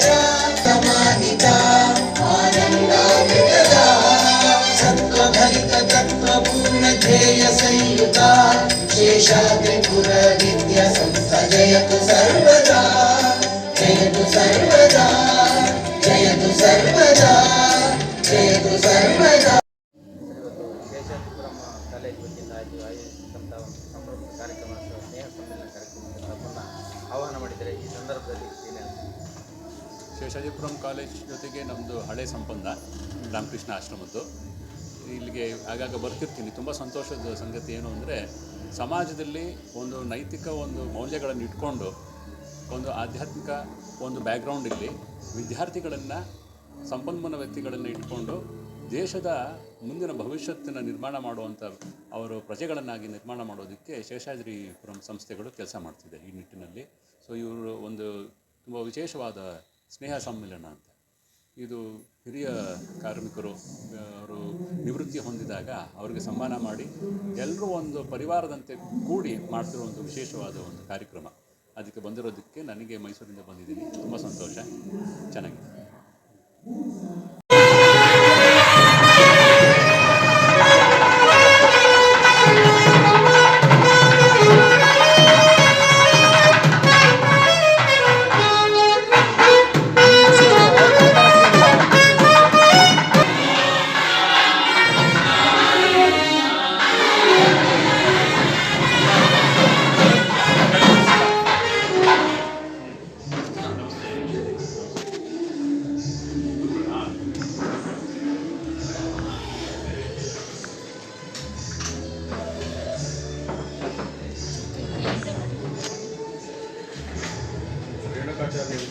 समाजाभिवृद्धिपरताय तत्परा समाहिता आनन्दामृतदा सत्त्वभरित तत्त्वपूर्ण ध्येय संयुता शेषाद्रिपुरविद्या संस्था जयतु सर्वदा जयतु सर्वदा जयतु सर्वदा जयतु सर्वदा ಇವತ್ತು ಶೇಷಾದ್ರಿಪುರಂ ಕಾಲೇಜ್ ವತಿಯಿಂದ ಆಯ್ತು ಆಯೋಜಿಸಿದಂಥ ಒಂದು ಸಂಭ್ರಮದ ಕಾರ್ಯಕ್ರಮ ಅಥವಾ ಸ್ನೇಹ ಸಮ್ಮೇಳನ ಕಾರ್ಯಕ್ರಮಕ್ಕೆ ತಮ್ಮನ್ನು ಆಹ್ವಾನ ಮಾಡಿದರೆ ಈ ಸಂದರ್ಭದಲ್ಲಿ ಏನು ಹೇಳ್ತೀರಿ? ಶೇಷಾಜಿಪುರಂ ಕಾಲೇಜ್ ಜೊತೆಗೆ ನಮ್ಮದು ಹಳೆ ಸಂಬಂಧ ರಾಮಕೃಷ್ಣ ಆಶ್ರಮದ್ದು. ಇಲ್ಲಿಗೆ ಆಗಾಗ ಬರ್ತಿರ್ತೀನಿ. ತುಂಬ ಸಂತೋಷದ ಸಂಗತಿ ಏನು ಅಂದರೆ, ಸಮಾಜದಲ್ಲಿ ಒಂದು ನೈತಿಕ ಒಂದು ಮೌಲ್ಯಗಳನ್ನು ಇಟ್ಕೊಂಡು, ಒಂದು ಆಧ್ಯಾತ್ಮಿಕ ಒಂದು ಬ್ಯಾಕ್ಗ್ರೌಂಡ್ ಇಲ್ಲಿ ವಿದ್ಯಾರ್ಥಿಗಳನ್ನು, ಸಂಪನ್ಮೂಲ ವ್ಯಕ್ತಿಗಳನ್ನು ಇಟ್ಕೊಂಡು, ದೇಶದ ಮುಂದಿನ ಭವಿಷ್ಯತ್ತಿನ ನಿರ್ಮಾಣ ಮಾಡುವಂಥ ಅವರು ಪ್ರಜೆಗಳನ್ನಾಗಿ ನಿರ್ಮಾಣ ಮಾಡೋದಕ್ಕೆ ಶೇಷಾದ್ರಿಪುರಂ ಸಂಸ್ಥೆಗಳು ಕೆಲಸ ಮಾಡ್ತಿದೆ ಈ ನಿಟ್ಟಿನಲ್ಲಿ. ಸೊ ಇವರು ಒಂದು ತುಂಬ ವಿಶೇಷವಾದ ಸ್ನೇಹ ಸಮ್ಮೇಳನ ಅಂತ. ಇದು ಹಿರಿಯ ಕಾರ್ಮಿಕರು, ಅವರು ನಿವೃತ್ತಿ ಹೊಂದಿದಾಗ ಅವರಿಗೆ ಸನ್ಮಾನ ಮಾಡಿ ಎಲ್ಲರೂ ಒಂದು ಪರಿವಾರದಂತೆ ಕೂಡಿ ಮಾಡ್ತಿರೋ ಒಂದು ವಿಶೇಷವಾದ ಒಂದು ಕಾರ್ಯಕ್ರಮ. ಅದಕ್ಕೆ ಬಂದಿರೋದಕ್ಕೆ ನನಗೆ ಮೈಸೂರಿಂದ ಬಂದಿದ್ದೀನಿ. ತುಂಬ ಸಂತೋಷ. ಚೆನ್ನಾಗಿದೆ.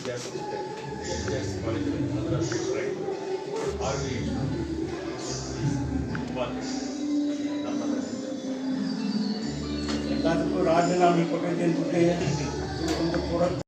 ರೇಣುಕಾಚಾರ್ಯ ವಿದ್ಯಾಸಂಸ್ಥೆ ಎಸ್ ಕಾಲೇಜು ಅದರ ಶಿಕ್ಷಕರಾಗಿದ್ದರು ಆರ್ ವಿ ಎಲ್ಲದಕ್ಕೂ ರಾಜೀನಾಮೆ ಕೊಟ್ಟಿದ್ದೇನೆ ದುಡ್ಡು ಒಂದು ಕೊಡಕ್ಕೆ